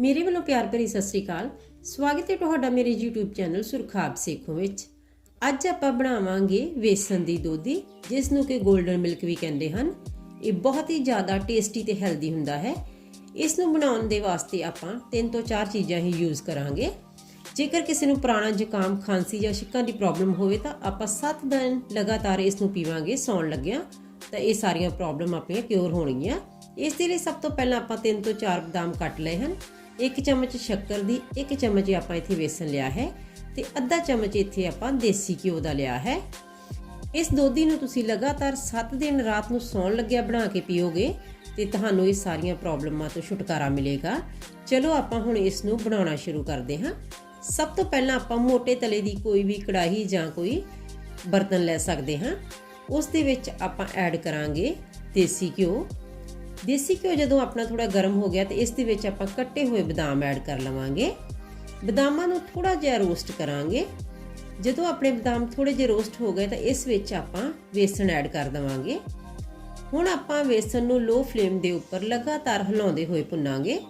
ਮੇਰੇ ਵੱਲੋਂ ਪਿਆਰ ਭਰੀ ਸਤਿ ਸ੍ਰੀ ਅਕਾਲ। ਸਵਾਗਤ ਹੈ ਤੁਹਾਡਾ ਮੇਰੇ YouTube ਚੈਨਲ ਸੁਰਖਾਬ ਸੇਖੋਂ ਵਿੱਚ। ਅੱਜ ਆਪਾਂ ਬਣਾਵਾਂਗੇ ਵੇਸਣ ਦੀ ਦੋਧੀ ਜਿਸ ਨੂੰ ਕਿ 골ਡਨ ਮਿਲਕ ਵੀ ਕਹਿੰਦੇ ਹਨ। ਇਹ ਬਹੁਤ ਹੀ ਜ਼ਿਆਦਾ ਟੇਸਟੀ ਤੇ ਹੈਲਦੀ ਹੁੰਦਾ ਹੈ। ਇਸ ਨੂੰ ਬਣਾਉਣ ਦੇ ਵਾਸਤੇ ਆਪਾਂ ਤਿੰਨ ਤੋਂ ਚਾਰ ਚੀਜ਼ਾਂ ਹੀ ਯੂਜ਼ ਕਰਾਂਗੇ। ਜੇਕਰ ਕਿਸੇ ਨੂੰ ਪੁਰਾਣਾ ਜ਼ੁਕਾਮ, ਖਾਂਸੀ ਜਾਂ ਛਿੱਕਾਂ ਦੀ ਪ੍ਰੋਬਲਮ ਹੋਵੇ ਤਾਂ ਆਪਾਂ 7 ਦਿਨ ਲਗਾਤਾਰ ਇਸ ਨੂੰ ਪੀਵਾਂਗੇ, ਸੌਣ ਲੱਗਿਆਂ। ਤਾਂ ਇਹ ਸਾਰੀਆਂ ਪ੍ਰੋਬਲਮ ਆਪਣੀਆਂ ਕਿਉਰ ਹੋਣਗੀਆਂ। ਇਸ ਦੇ ਲਈ ਸਭ ਤੋਂ ਪਹਿਲਾਂ ਆਪਾਂ ਤਿੰਨ ਤੋਂ ਚਾਰ ਬਦਾਮ ਕੱਟ ਲਏ ਹਨ। ਇੱਕ ਚਮਚ ਸ਼ੱਕਰ ਦੀ ਇੱਕ ਚਮਚ ਆਪਾਂ ਇੱਥੇ ਵੇਸਣ ਲਿਆ ਹੈ ਤੇ ਅੱਧਾ ਚਮਚ ਇੱਥੇ ਆਪਾਂ ਦੇਸੀ ਘਿਓ ਦਾ ਲਿਆ ਹੈ। ਇਸ ਦੋਧੀ ਨੂੰ ਤੁਸੀਂ ਲਗਾਤਾਰ 7 ਦਿਨ ਰਾਤ ਨੂੰ ਸੌਣ ਲੱਗਿਆ ਬਣਾ ਕੇ ਪੀਓਗੇ ਤੇ ਤੁਹਾਨੂੰ ਇਹ ਸਾਰੀਆਂ ਪ੍ਰੋਬਲਮਾਂ ਤੋਂ ਛੁਟਕਾਰਾ ਮਿਲੇਗਾ। ਚਲੋ ਆਪਾਂ ਹੁਣ ਇਸ ਨੂੰ ਬਣਾਉਣਾ ਸ਼ੁਰੂ ਕਰਦੇ ਹਾਂ। ਸਭ ਤੋਂ ਪਹਿਲਾਂ ਆਪਾਂ ਮੋٹے ਤਲੇ ਦੀ ਕੋਈ ਵੀ ਕੜਾਹੀ ਜਾਂ ਕੋਈ ਬਰਤਨ ਲੈ ਸਕਦੇ ਹਾਂ। ਉਸ ਦੇ ਵਿੱਚ ਆਪਾਂ ਐਡ ਕਰਾਂਗੇ ਦੇਸੀ ਘਿਓ। ਦੇਸੀ ਘਿਓ ਜਦੋਂ ਆਪਣਾ ਥੋੜਾ ਗਰਮ ਹੋ ਗਿਆ ਤੇ ਇਸ ਦੇ ਵਿੱਚ ਆਪਾਂ ਕੱਟੇ ਹੋਏ ਬਦਾਮ ਐਡ ਕਰ ਲਵਾਂਗੇ। ਬਦਾਮਾਂ ਨੂੰ ਥੋੜਾ ਜਿਹਾ ਰੋਸਟ ਕਰਾਂਗੇ। ਜਦੋਂ ਆਪਣੇ ਬਦਾਮ ਥੋੜੇ ਜਿਹਾ ਰੋਸਟ ਹੋ ਗਏ ਤਾਂ ਇਸ ਵਿੱਚ ਆਪਾਂ ਵੇਸਣ ਐਡ ਕਰ ਦਵਾਂਗੇ। ਹੁਣ ਆਪਾਂ ਵੇਸਣ ਨੂੰ ਲੋ ਫਲੇਮ ਦੇ ਉੱਪਰ ਲਗਾਤਾਰ ਹਿਲਾਉਂਦੇ ਹੋਏ ਭੁੰਨਾਂਗੇ।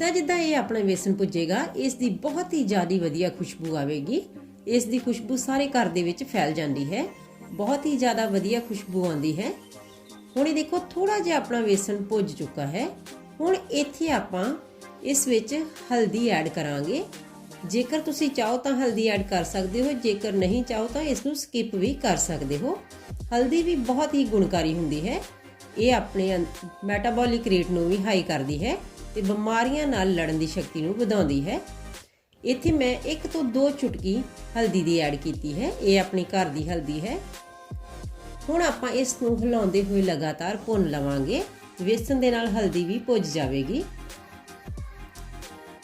ਤਾਂ ਜਿੱਦਾਂ ਇਹ ਆਪਣਾ ਵੇਸਣ ਭੁੱਜੇਗਾ ਇਸ ਦੀ ਬਹੁਤ ਹੀ ਜ਼ਿਆਦੀ ਵਧੀਆ ਖੁਸ਼ਬੂ ਆਵੇਗੀ। ਇਸ ਦੀ ਖੁਸ਼ਬੂ ਸਾਰੇ ਘਰ ਦੇ ਵਿੱਚ ਫੈਲ ਜਾਂਦੀ ਹੈ। ਬਹੁਤ ਹੀ ਜ਼ਿਆਦਾ ਵਧੀਆ ਖੁਸ਼ਬੂ ਆਉਂਦੀ ਹੈ। ਹੁਣ ਇਹ ਦੇਖੋ ਥੋੜਾ ਜਿਹਾ ਆਪਣਾ ਵੇਸਣ ਭੁੱਜ ਚੁੱਕਾ ਹੈ। ਹੁਣ ਇੱਥੇ ਆਪਾਂ ਇਸ ਵਿੱਚ ਹਲਦੀ ਐਡ ਕਰਾਂਗੇ। ਜੇਕਰ ਤੁਸੀਂ ਚਾਹੋ ਤਾਂ ਹਲਦੀ ਐਡ ਕਰ ਸਕਦੇ ਹੋ, ਜੇਕਰ ਨਹੀਂ ਚਾਹੋ ਤਾਂ ਇਸ ਨੂੰ ਸਕਿਪ ਵੀ ਕਰ ਸਕਦੇ ਹੋ। ਹਲਦੀ ਵੀ ਬਹੁਤ ਹੀ ਗੁਣਕਾਰੀ ਹੁੰਦੀ ਹੈ। ਇਹ ਆਪਣੇ ਮੈਟਾਬੋਲਿਕ ਰੇਟ ਨੂੰ ਵੀ ਹਾਈ ਕਰਦੀ ਹੈ ਤੇ ਬਿਮਾਰੀਆਂ ਨਾਲ ਲੜਨ ਦੀ ਸ਼ਕਤੀ ਨੂੰ ਵਧਾਉਂਦੀ ਹੈ। ਇੱਥੇ ਮੈਂ ਇੱਕ ਤੋਂ ਦੋ ਚੁਟਕੀ ਹਲਦੀ ਦੀ ਐਡ ਕੀਤੀ ਹੈ। ਇਹ ਆਪਣੀ ਘਰ ਦੀ ਹਲਦੀ ਹੈ। ਹੁਣ ਆਪਾਂ ਇਸ ਨੂੰ ਹਿਲਾਉਂਦੇ ਹੋਏ ਲਗਾਤਾਰ ਭੁੰਨ ਲਵਾਂਗੇ। ਵੇਸਣ ਦੇ ਨਾਲ ਹਲਦੀ ਵੀ ਭੁੱਜ ਜਾਵੇਗੀ।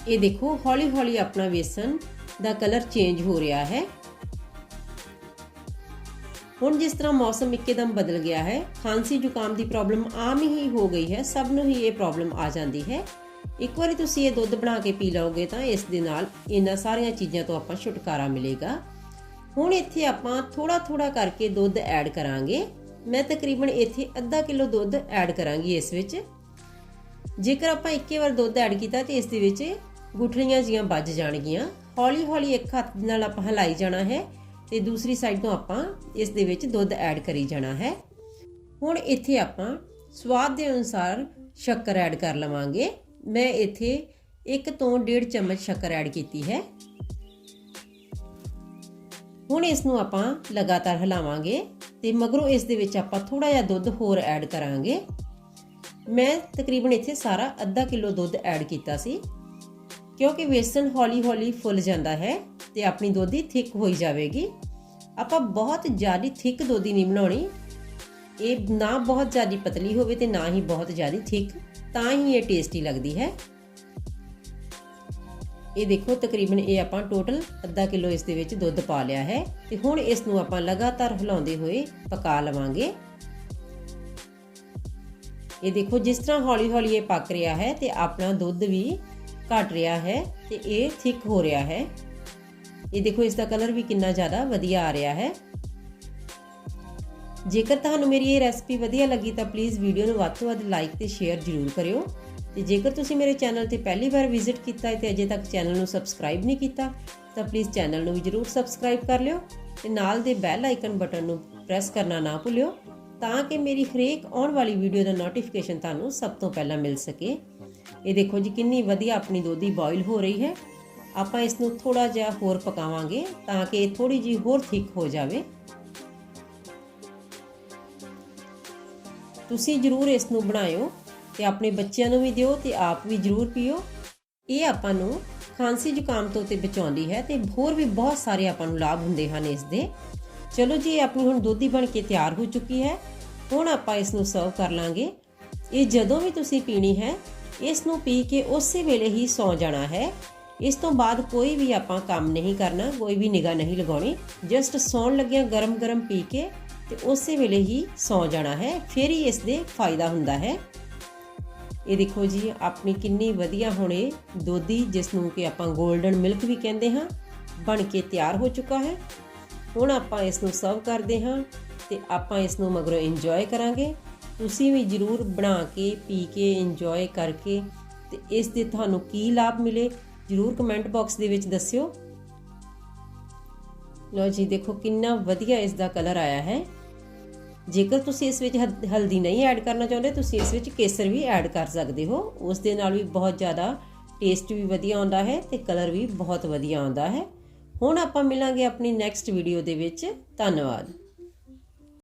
ਇਹ ਦੇਖੋ, ਹੌਲੀ-ਹੌਲੀ ਆਪਣਾ ਵੇਸਣ ਦਾ ਕਲਰ ਚੇਂਜ ਹੋ ਰਿਹਾ ਹੈ। ਹੁਣ ਜਿਸ ਤਰ੍ਹਾਂ ਮੌਸਮ ਇੱਕਦਮ ਬਦਲ ਗਿਆ ਹੈ, ਖਾਂਸੀ ਜ਼ੁਕਾਮ ਦੀ ਪ੍ਰੋਬਲਮ ਆਮ ਹੀ ਹੋ ਗਈ ਹੈ, ਸਭ ਨੂੰ ਹੀ ਇਹ ਪ੍ਰੋਬਲਮ ਆ ਜਾਂਦੀ ਹੈ। ਇੱਕ ਵਾਰੀ ਤੁਸੀਂ ਇਹ ਦੁੱਧ ਬਣਾ ਕੇ ਪੀ ਲਓਗੇ ਤਾਂ ਇਸ ਦੇ ਨਾਲ ਇਹਨਾਂ ਸਾਰੀਆਂ ਚੀਜ਼ਾਂ ਤੋਂ ਆਪਾਂ ਛੁਟਕਾਰਾ ਮਿਲੇਗਾ। ਹੁਣ ਇੱਥੇ ਆਪਾਂ ਥੋੜਾ ਥੋੜਾ ਕਰਕੇ ਦੁੱਧ ਐਡ ਕਰਾਂਗੇ। ਮੈਂ ਤਕਰੀਬਨ ਇੱਥੇ ਅੱਧਾ ਕਿਲੋ ਦੁੱਧ ਐਡ ਕਰਾਂਗੀ ਇਸ ਵਿੱਚ। ਜੇਕਰ ਆਪਾਂ ਇੱਕੇ ਵਾਰ ਦੁੱਧ ਐਡ ਕੀਤਾ ਤੇ ਇਸ ਦੇ ਵਿੱਚ ਗੁਠਲੀਆਂ ਜੀਆਂ ਵੱਜ ਜਾਣਗੀਆਂ। ਹੌਲੀ ਹੌਲੀ ਇੱਕ ਹੱਥ ਨਾਲ ਆਪਾਂ ਹਲਾਈ ਜਾਣਾ ਹੈ ਤੇ ਦੂਸਰੀ ਸਾਈਡ ਤੋਂ ਆਪਾਂ ਇਸ ਦੇ ਵਿੱਚ ਦੁੱਧ ਐਡ ਕਰੀ ਜਾਣਾ ਹੈ। ਹੁਣ ਇੱਥੇ ਆਪਾਂ ਸਵਾਦ ਦੇ ਅਨੁਸਾਰ ਸ਼ੱਕਰ ਐਡ ਕਰ ਲਵਾਂਗੇ। ਮੈਂ ਇੱਥੇ 1 ਤੋਂ 1.5 ਚਮਚ ਸ਼ੱਕਰ ਐਡ ਕੀਤੀ ਹੈ। ਹੁਣ ਇਸ ਨੂੰ ਆਪਾਂ ਲਗਾਤਾਰ ਹਿਲਾਵਾਂਗੇ ਤੇ ਮਗਰੋਂ ਇਸ ਦੇ ਵਿੱਚ ਆਪਾਂ ਥੋੜਾ ਜਿਹਾ ਦੁੱਧ ਹੋਰ ਐਡ ਕਰਾਂਗੇ। ਮੈਂ ਤਕਰੀਬਨ ਇੱਥੇ ਸਾਰਾ ਅੱਧਾ ਕਿਲੋ ਦੁੱਧ ਐਡ ਕੀਤਾ ਸੀ, ਕਿਉਂਕਿ ਵੇਸਣ ਹੌਲੀ-ਹੌਲੀ ਫੁੱਲ ਜਾਂਦਾ ਹੈ ਤੇ ਆਪਣੀ ਦੋਧੀ ਥਿਕ ਹੋਈ ਜਾਵੇਗੀ। ਆਪਾਂ ਬਹੁਤ ਜ਼ਿਆਦਾ ਥਿਕ ਦੋਧੀ ਨਹੀਂ ਬਣਾਉਣੀ। ਇਹ ਨਾ ਬਹੁਤ ਜ਼ਿਆਦਾ ਪਤਲੀ ਹੋਵੇ ਤੇ ਨਾ ਹੀ ਬਹੁਤ ਜ਼ਿਆਦਾ ਥਿਕ, ਤਾਂ ਹੀ ਇਹ ਟੇਸਟੀ ਲੱਗਦੀ ਹੈ। ਇਹ ਦੇਖੋ, ਤਕਰੀਬਨ ਇਹ ਆਪਾਂ ਟੋਟਲ ਅੱਧਾ ਕਿਲੋ ਇਸ ਦੇ ਵਿੱਚ ਦੁੱਧ ਪਾ ਲਿਆ ਹੈ ਤੇ ਹੁਣ ਇਸ ਨੂੰ ਆਪਾਂ ਲਗਾਤਾਰ ਹਿਲਾਉਂਦੇ ਹੋਏ ਪਕਾ ਲਵਾਂਗੇ। ਇਹ ਦੇਖੋ, ਜਿਸ ਤਰ੍ਹਾਂ ਹੌਲੀ-ਹੌਲੀ ਇਹ ਪੱਕ ਰਿਹਾ ਹੈ ਤੇ ਆਪਣਾ ਦੁੱਧ ਵੀ ਘਟ ਰਿਹਾ ਹੈ ਤੇ ਇਹ ਥਿਕ ਹੋ ਰਿਹਾ ਹੈ। ਇਹ ਦੇਖੋ, ਇਸ ਦਾ ਕਲਰ ਵੀ ਕਿੰਨਾ ਜ਼ਿਆਦਾ ਵਧੀਆ ਆ ਰਿਹਾ ਹੈ। ਜੇਕਰ ਤੁਹਾਨੂੰ ਮੇਰੀ ਇਹ ਰੈਸਪੀ ਵਧੀਆ ਲੱਗੀ ਤਾਂ ਪਲੀਜ਼ ਵੀਡੀਓ ਨੂੰ ਵੱਧ ਤੋਂ ਵੱਧ ਲਾਈਕ ਤੇ ਸ਼ੇਅਰ ਜ਼ਰੂਰ ਕਰਿਓ। ਤੇ ਜੇਕਰ ਤੁਸੀਂ ਮੇਰੇ ਚੈਨਲ ਤੇ ਪਹਿਲੀ ਵਾਰ ਵਿਜ਼ਿਟ ਕੀਤਾ ਹੈ ਤੇ ਅਜੇ ਤੱਕ ਚੈਨਲ ਨੂੰ ਸਬਸਕ੍ਰਾਈਬ ਨਹੀਂ ਕੀਤਾ, ਤਾਂ ਪਲੀਜ਼ ਚੈਨਲ ਨੂੰ ਵੀ ਜ਼ਰੂਰ ਸਬਸਕ੍ਰਾਈਬ ਕਰ ਲਿਓ ਤੇ ਨਾਲ ਦੇ ਬੈਲ ਆਈਕਨ ਬਟਨ ਨੂੰ ਪ੍ਰੈਸ ਕਰਨਾ ਨਾ ਭੁੱਲਿਓ ਤਾਂ ਕਿ ਮੇਰੀ ਹਰੇਕ ਆਉਣ ਵਾਲੀ ਵੀਡੀਓ ਦਾ ਨੋਟੀਫਿਕੇਸ਼ਨ ਤੁਹਾਨੂੰ ਸਭ ਤੋਂ ਪਹਿਲਾਂ ਮਿਲ ਸਕੇ। ਇਹ ਦੇਖੋ ਜੀ ਕਿੰਨੀ ਵਧੀਆ ਆਪਣੀ ਦੋਧੀ ਬੋਇਲ ਹੋ ਰਹੀ ਹੈ। ਆਪਾਂ ਇਸ ਨੂੰ ਥੋੜਾ ਜਿਹਾ ਹੋਰ ਪਕਾਵਾਂਗੇ ਤਾਂ ਕਿ ਇਹ ਥੋੜੀ ਜੀ ਹੋਰ ਥਿਕ ਹੋ ਜਾਵੇ। ਤੁਸੀਂ ਜਰੂਰ ਇਸ ਨੂੰ ਬਣਾਇਓ ਤੇ ਆਪਣੇ ਬੱਚਿਆਂ ਨੂੰ ਵੀ ਦਿਓ ਤੇ ਆਪ ਵੀ ਜਰੂਰ ਪੀਓ। ਇਹ ਆਪਾਂ ਨੂੰ ਖਾਂਸੀ ਜ਼ੁਕਾਮ ਤੋਂ ਤੇ ਬਚਾਉਂਦੀ ਹੈ ਤੇ ਹੋਰ ਵੀ ਬਹੁਤ ਸਾਰੇ ਆਪਾਂ ਨੂੰ ਲਾਭ ਹੁੰਦੇ ਹਨ ਇਸ ਦੇ। ਚਲੋ ਜੀ, ਇਹ ਆਪਣੀ ਹੁਣ ਦੋਧੀ ਬਣ ਕੇ ਤਿਆਰ ਹੋ ਚੁੱਕੀ ਹੈ। ਹੁਣ ਆਪਾਂ ਇਸ ਨੂੰ ਸਰਵ ਕਰ ਲਾਂਗੇ। ਇਹ ਜਦੋਂ ਵੀ ਤੁਸੀਂ ਪੀਣੀ ਹੈ ਇਸ ਨੂੰ ਪੀ ਕੇ ਉਸੇ ਵੇਲੇ ਹੀ ਸੌ ਜਾਣਾ ਹੈ। ਇਸ ਤੋਂ ਬਾਅਦ ਕੋਈ ਵੀ ਆਪਾਂ ਕੰਮ ਨਹੀਂ ਕਰਨਾ, ਕੋਈ ਵੀ ਨਿਗਾ ਨਹੀਂ ਲਗਾਉਣੀ। ਜਸਟ ਸੌਣ ਲੱਗਿਆ ਗਰਮ-ਗਰਮ ਪੀ ਕੇ ਤੇ ਉਸੇ ਵੇਲੇ ਹੀ ਸੌ ਜਾਣਾ ਹੈ, ਫਿਰ ਹੀ ਇਸ ਦੇ ਫਾਇਦਾ ਹੁੰਦਾ ਹੈ। ਇਹ ਦੇਖੋ ਜੀ, ਆਪਣੀ ਕਿੰਨੀ ਵਧੀਆ ਹੁਣੇ ਦੋਧੀ, ਜਿਸ ਨੂੰ ਕਿ ਆਪਾਂ 골ਡਨ ਮਿਲਕ ਵੀ ਕਹਿੰਦੇ ਹਾਂ, ਬਣ ਕੇ ਤਿਆਰ ਹੋ ਚੁੱਕਾ ਹੈ। ਹੁਣ ਆਪਾਂ ਇਸ ਨੂੰ ਸਰਵ ਕਰਦੇ ਹਾਂ ਤੇ ਆਪਾਂ ਇਸ ਨੂੰ ਮਗਰੋਂ ਇੰਜੋਏ ਕਰਾਂਗੇ। ਤੁਸੀਂ ਵੀ ਜਰੂਰ ਬਣਾ ਕੇ, ਪੀ ਕੇ ਇੰਜੋਏ ਕਰਕੇ ਤੇ ਇਸ ਦੇ ਤੁਹਾਨੂੰ ਕੀ ਲਾਭ ਮਿਲੇ, ਜਰੂਰ ਕਮੈਂਟ ਬਾਕਸ ਦੇ ਵਿੱਚ ਦੱਸਿਓ। ਲੋ ਜੀ, ਦੇਖੋ ਕਿੰਨਾ ਵਧੀਆ ਇਸ ਦਾ ਕਲਰ ਆਇਆ ਹੈ। ਜੇਕਰ ਤੁਸੀਂ ਇਸ ਵਿੱਚ ਹਲਦੀ ਨਹੀਂ ਐਡ ਕਰਨਾ ਚਾਹੁੰਦੇ, ਤੁਸੀਂ ਇਸ ਵਿੱਚ ਕੇਸਰ ਵੀ ਐਡ ਕਰ ਸਕਦੇ ਹੋ। ਉਸ ਦੇ ਨਾਲ ਵੀ ਬਹੁਤ ਜ਼ਿਆਦਾ ਟੇਸਟ ਵੀ ਵਧੀਆ ਆਉਂਦਾ ਹੈ ਤੇ ਕਲਰ ਵੀ ਬਹੁਤ ਵਧੀਆ ਆਉਂਦਾ ਹੈ। ਹੁਣ ਆਪਾਂ ਮਿਲਾਂਗੇ ਆਪਣੀ ਨੈਕਸਟ ਵੀਡੀਓ ਦੇ ਵਿੱਚ। ਧੰਨਵਾਦ।